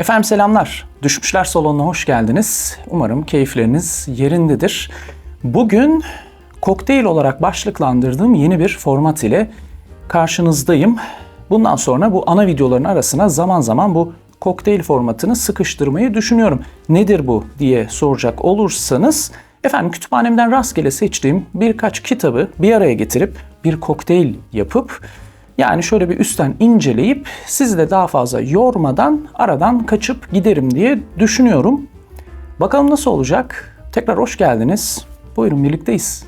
Efendim selamlar. Düşmüşler salonuna hoş geldiniz. Umarım keyifleriniz yerindedir. Bugün kokteyl olarak başlıklandırdığım yeni bir format ile karşınızdayım. Bundan sonra bu ana videoların arasına zaman zaman bu kokteyl formatını sıkıştırmayı düşünüyorum. Nedir bu diye soracak olursanız efendim kütüphanemden rastgele seçtiğim birkaç kitabı bir araya getirip bir kokteyl yapıp yani şöyle bir üstten inceleyip sizi de daha fazla yormadan aradan kaçıp giderim diye düşünüyorum. Bakalım nasıl olacak? Tekrar hoş geldiniz. Buyurun birlikteyiz.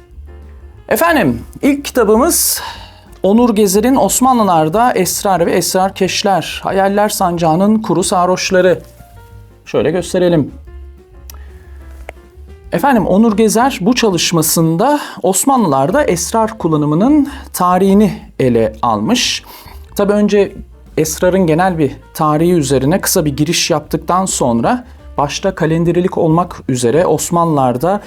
Efendim ilk kitabımız Onur Gezer'in Osmanlılar'da Esrar ve Esrar Keşler, Hayaller Sancağı'nın Kuru Sarhoşları. Şöyle gösterelim. Efendim Onur Gezer bu çalışmasında Osmanlılar'da esrar kullanımının tarihini ele almış. Tabi önce esrarın genel bir tarihi üzerine kısa bir giriş yaptıktan sonra başta kalenderilik olmak üzere Osmanlılar'da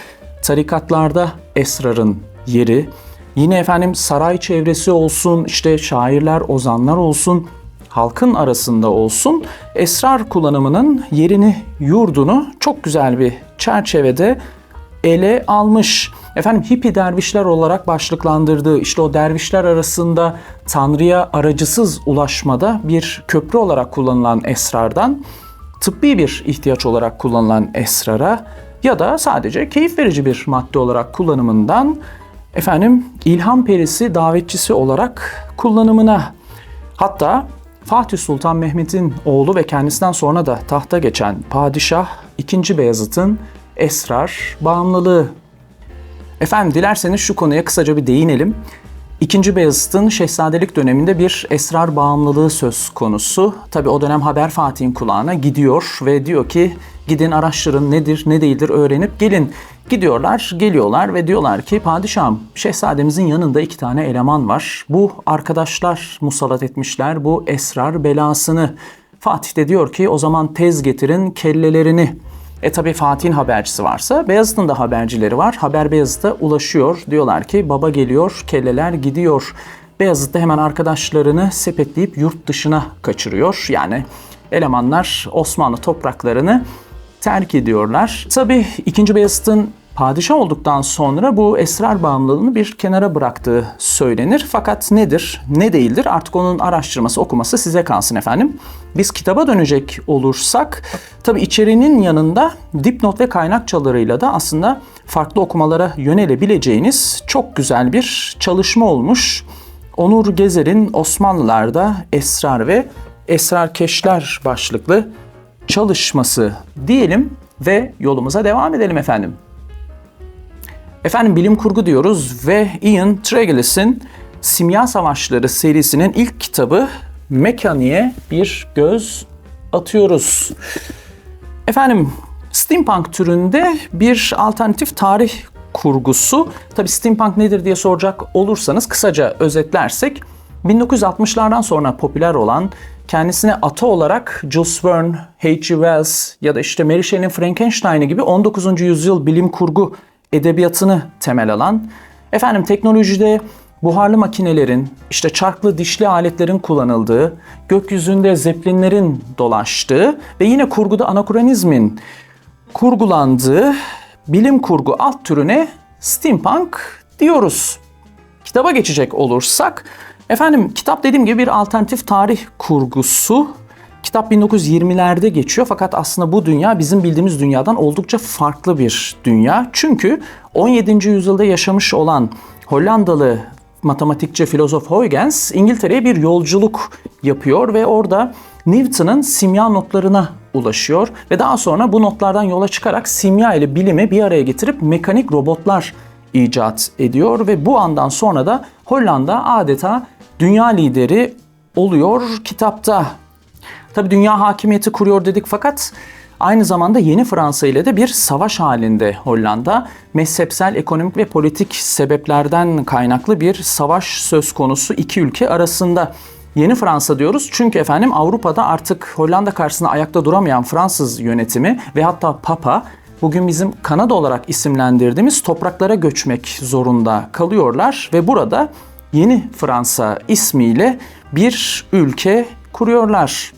tarikatlarda esrarın yeri, yine efendim saray çevresi olsun, işte şairler, ozanlar olsun, halkın arasında olsun esrar kullanımının yerini, yurdunu çok güzel bir çerçevede ele almış. Efendim hippi dervişler olarak başlıklandırdığı işte o dervişler arasında Tanrı'ya aracısız ulaşmada bir köprü olarak kullanılan esrardan tıbbi bir ihtiyaç olarak kullanılan esrara ya da sadece keyif verici bir madde olarak kullanımından efendim ilham perisi davetçisi olarak kullanımına hatta Fatih Sultan Mehmet'in oğlu ve kendisinden sonra da tahta geçen padişah 2. Beyazıt'ın esrar bağımlılığı. Efendim dilerseniz şu konuya kısaca bir değinelim. İkinci Beyazıt'ın şehzadelik döneminde bir esrar bağımlılığı söz konusu. Tabi o dönem haber Fatih'in kulağına gidiyor ve diyor ki gidin araştırın nedir ne değildir öğrenip gelin. Gidiyorlar, geliyorlar ve diyorlar ki padişahım şehzademizin yanında iki tane eleman var. Bu arkadaşlar musallat etmişler bu esrar belasını. Fatih de diyor ki o zaman tez getirin kellelerini. E tabi Fatih'in habercisi varsa Beyazıt'ın da habercileri var. Haber Beyazıt'a ulaşıyor. Diyorlar ki baba geliyor, kelleler gidiyor. Beyazıt da hemen arkadaşlarını sepetleyip yurt dışına kaçırıyor. Yani elemanlar Osmanlı topraklarını terk ediyorlar. Tabi 2. Beyazıt'ın padişah olduktan sonra bu esrar bağımlılığını bir kenara bıraktığı söylenir. Fakat nedir, ne değildir artık onun araştırması, okuması size kalsın efendim. Biz kitaba dönecek olursak, tabi içeriğinin yanında dipnot ve kaynakçalarıyla da aslında farklı okumalara yönelebileceğiniz çok güzel bir çalışma olmuş. Onur Gezer'in Osmanlılar'da Esrar ve Esrar Keşler başlıklı çalışması diyelim ve yolumuza devam edelim efendim. Efendim bilim kurgu diyoruz ve Ian Tregillis'in Simya Savaşları serisinin ilk kitabı Mekaniğe bir göz atıyoruz. Efendim steampunk türünde bir alternatif tarih kurgusu. Tabi steampunk nedir diye soracak olursanız kısaca özetlersek 1960'lardan sonra popüler olan kendisine ata olarak Jules Verne, H.G. Wells ya da işte Mary Shelley'nin Frankenstein'i gibi 19. yüzyıl bilim kurgu edebiyatını temel alan, efendim teknolojide buharlı makinelerin, işte çarklı dişli aletlerin kullanıldığı, gökyüzünde zeplinlerin dolaştığı ve yine kurguda anakronizmin kurgulandığı bilim kurgu alt türüne steampunk diyoruz. Kitaba geçecek olursak, efendim kitap dediğim gibi bir alternatif tarih kurgusu Kitap 1920'lerde geçiyor fakat aslında bu dünya bizim bildiğimiz dünyadan oldukça farklı bir dünya. Çünkü 17. yüzyılda yaşamış olan Hollandalı matematikçi filozof Huygens İngiltere'ye bir yolculuk yapıyor ve orada Newton'ın simya notlarına ulaşıyor ve daha sonra bu notlardan yola çıkarak simya ile bilimi bir araya getirip mekanik robotlar icat ediyor ve bu andan sonra da Hollanda adeta dünya lideri oluyor kitapta. Tabi dünya hakimiyeti kuruyor dedik fakat aynı zamanda yeni Fransa ile de bir savaş halinde Hollanda. Mezhepsel, ekonomik ve politik sebeplerden kaynaklı bir savaş söz konusu iki ülke arasında. Yeni Fransa diyoruz çünkü efendim Avrupa'da artık Hollanda karşısında ayakta duramayan Fransız yönetimi ve hatta Papa bugün bizim Kanada olarak isimlendirdiğimiz topraklara göçmek zorunda kalıyorlar ve burada Yeni Fransa ismiyle bir ülke kuruyorlar.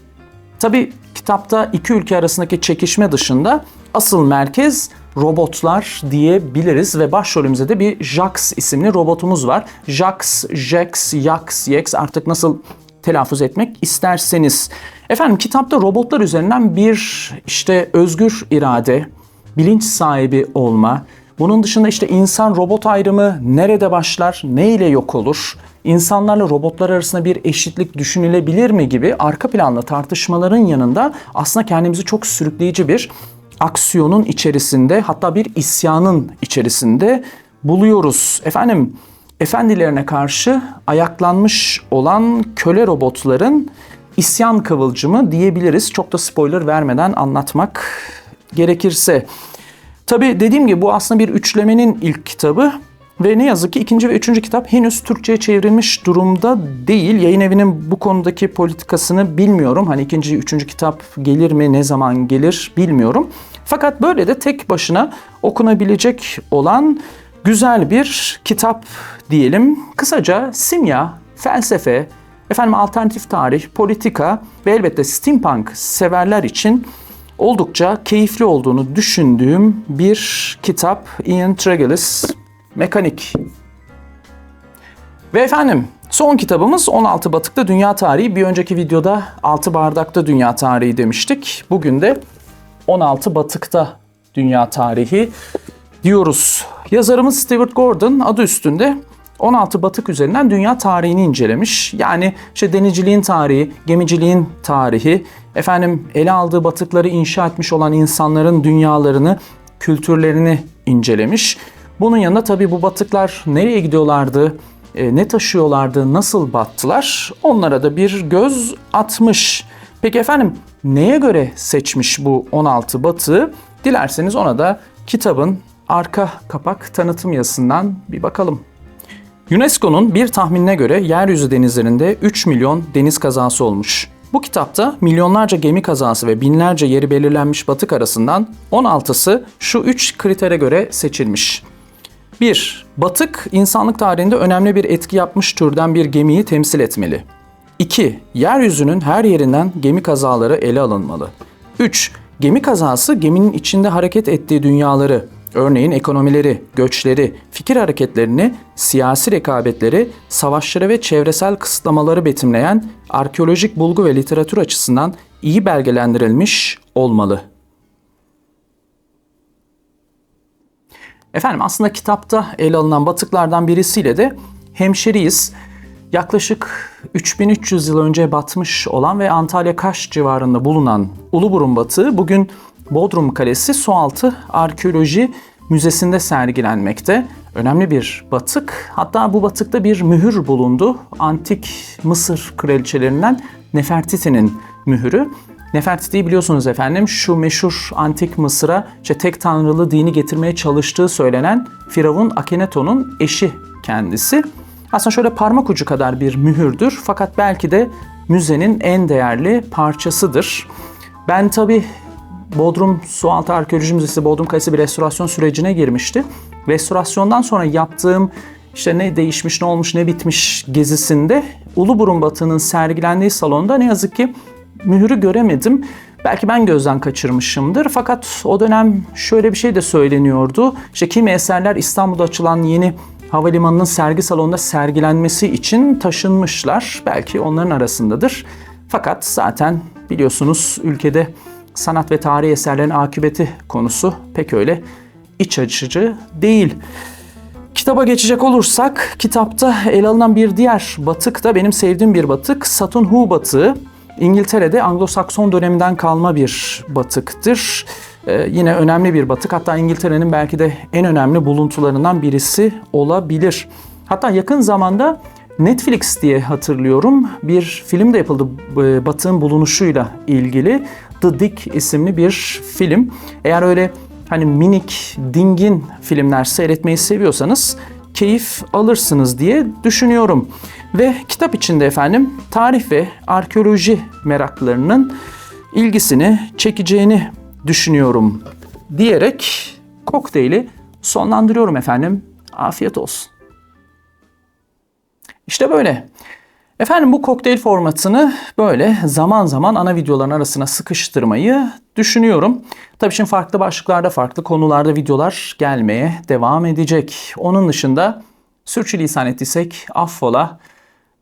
Tabi kitapta iki ülke arasındaki çekişme dışında asıl merkez robotlar diyebiliriz ve başrolümüzde de bir Jax isimli robotumuz var. Jax, Jax, Yax, Yex artık nasıl telaffuz etmek isterseniz. Efendim kitapta robotlar üzerinden bir işte özgür irade, bilinç sahibi olma, bunun dışında işte insan robot ayrımı nerede başlar, ne ile yok olur, insanlarla robotlar arasında bir eşitlik düşünülebilir mi gibi arka planlı tartışmaların yanında aslında kendimizi çok sürükleyici bir aksiyonun içerisinde hatta bir isyanın içerisinde buluyoruz. Efendim efendilerine karşı ayaklanmış olan köle robotların isyan kıvılcımı diyebiliriz. Çok da spoiler vermeden anlatmak gerekirse. Tabi dediğim gibi bu aslında bir üçlemenin ilk kitabı ve ne yazık ki ikinci ve üçüncü kitap henüz Türkçe'ye çevrilmiş durumda değil. Yayın evinin bu konudaki politikasını bilmiyorum. Hani ikinci, üçüncü kitap gelir mi, ne zaman gelir bilmiyorum. Fakat böyle de tek başına okunabilecek olan güzel bir kitap diyelim. Kısaca simya, felsefe, efendim alternatif tarih, politika ve elbette steampunk severler için oldukça keyifli olduğunu düşündüğüm bir kitap Ian Tregillis Mekanik. Ve efendim son kitabımız 16 Batık'ta Dünya Tarihi. Bir önceki videoda 6 Bardak'ta Dünya Tarihi demiştik. Bugün de 16 Batık'ta Dünya Tarihi diyoruz. Yazarımız Stewart Gordon adı üstünde 16 batık üzerinden dünya tarihini incelemiş. Yani işte denizciliğin tarihi, gemiciliğin tarihi, efendim ele aldığı batıkları inşa etmiş olan insanların dünyalarını, kültürlerini incelemiş. Bunun yanında tabii bu batıklar nereye gidiyorlardı, e, ne taşıyorlardı, nasıl battılar onlara da bir göz atmış. Peki efendim neye göre seçmiş bu 16 batığı? Dilerseniz ona da kitabın arka kapak tanıtım yazısından bir bakalım. UNESCO'nun bir tahminine göre yeryüzü denizlerinde 3 milyon deniz kazası olmuş. Bu kitapta milyonlarca gemi kazası ve binlerce yeri belirlenmiş batık arasından 16'sı şu 3 kritere göre seçilmiş. 1. Batık, insanlık tarihinde önemli bir etki yapmış türden bir gemiyi temsil etmeli. 2. Yeryüzünün her yerinden gemi kazaları ele alınmalı. 3. Gemi kazası geminin içinde hareket ettiği dünyaları, örneğin ekonomileri, göçleri, fikir hareketlerini, siyasi rekabetleri, savaşları ve çevresel kısıtlamaları betimleyen arkeolojik bulgu ve literatür açısından iyi belgelendirilmiş olmalı. Efendim aslında kitapta ele alınan batıklardan birisiyle de hemşeriyiz. Yaklaşık 3300 yıl önce batmış olan ve Antalya Kaş civarında bulunan Uluburun batığı bugün Bodrum Kalesi Sualtı Arkeoloji Müzesi'nde sergilenmekte. Önemli bir batık. Hatta bu batıkta bir mühür bulundu. Antik Mısır kraliçelerinden Nefertiti'nin mühürü. Nefertiti'yi biliyorsunuz efendim şu meşhur antik Mısır'a işte tek tanrılı dini getirmeye çalıştığı söylenen Firavun Akhenaton'un eşi kendisi. Aslında şöyle parmak ucu kadar bir mühürdür fakat belki de müzenin en değerli parçasıdır. Ben tabi Bodrum Sualtı Arkeoloji Müzesi Bodrum Kalesi bir restorasyon sürecine girmişti. Restorasyondan sonra yaptığım işte ne değişmiş, ne olmuş, ne bitmiş gezisinde Uluburun Batı'nın sergilendiği salonda ne yazık ki mühürü göremedim. Belki ben gözden kaçırmışımdır. Fakat o dönem şöyle bir şey de söyleniyordu. İşte kimi eserler İstanbul'da açılan yeni havalimanının sergi salonunda sergilenmesi için taşınmışlar. Belki onların arasındadır. Fakat zaten biliyorsunuz ülkede sanat ve tarih eserlerin akıbeti konusu pek öyle iç açıcı değil. Kitaba geçecek olursak kitapta ele alınan bir diğer batık da benim sevdiğim bir batık. Satun Hu batığı. İngiltere'de Anglo-Sakson döneminden kalma bir batıktır. Ee, yine önemli bir batık. Hatta İngiltere'nin belki de en önemli buluntularından birisi olabilir. Hatta yakın zamanda Netflix diye hatırlıyorum bir film de yapıldı e, batığın bulunuşuyla ilgili. The Dick isimli bir film. Eğer öyle hani minik, dingin filmler seyretmeyi seviyorsanız keyif alırsınız diye düşünüyorum. Ve kitap içinde efendim tarih ve arkeoloji meraklarının ilgisini çekeceğini düşünüyorum diyerek kokteyli sonlandırıyorum efendim. Afiyet olsun. İşte böyle. Efendim bu kokteyl formatını böyle zaman zaman ana videoların arasına sıkıştırmayı düşünüyorum. Tabii şimdi farklı başlıklarda, farklı konularda videolar gelmeye devam edecek. Onun dışında sürçülisan ettiysek affola.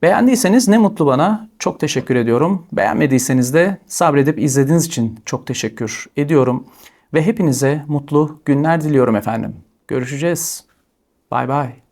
Beğendiyseniz ne mutlu bana. Çok teşekkür ediyorum. Beğenmediyseniz de sabredip izlediğiniz için çok teşekkür ediyorum. Ve hepinize mutlu günler diliyorum efendim. Görüşeceğiz. Bay bay.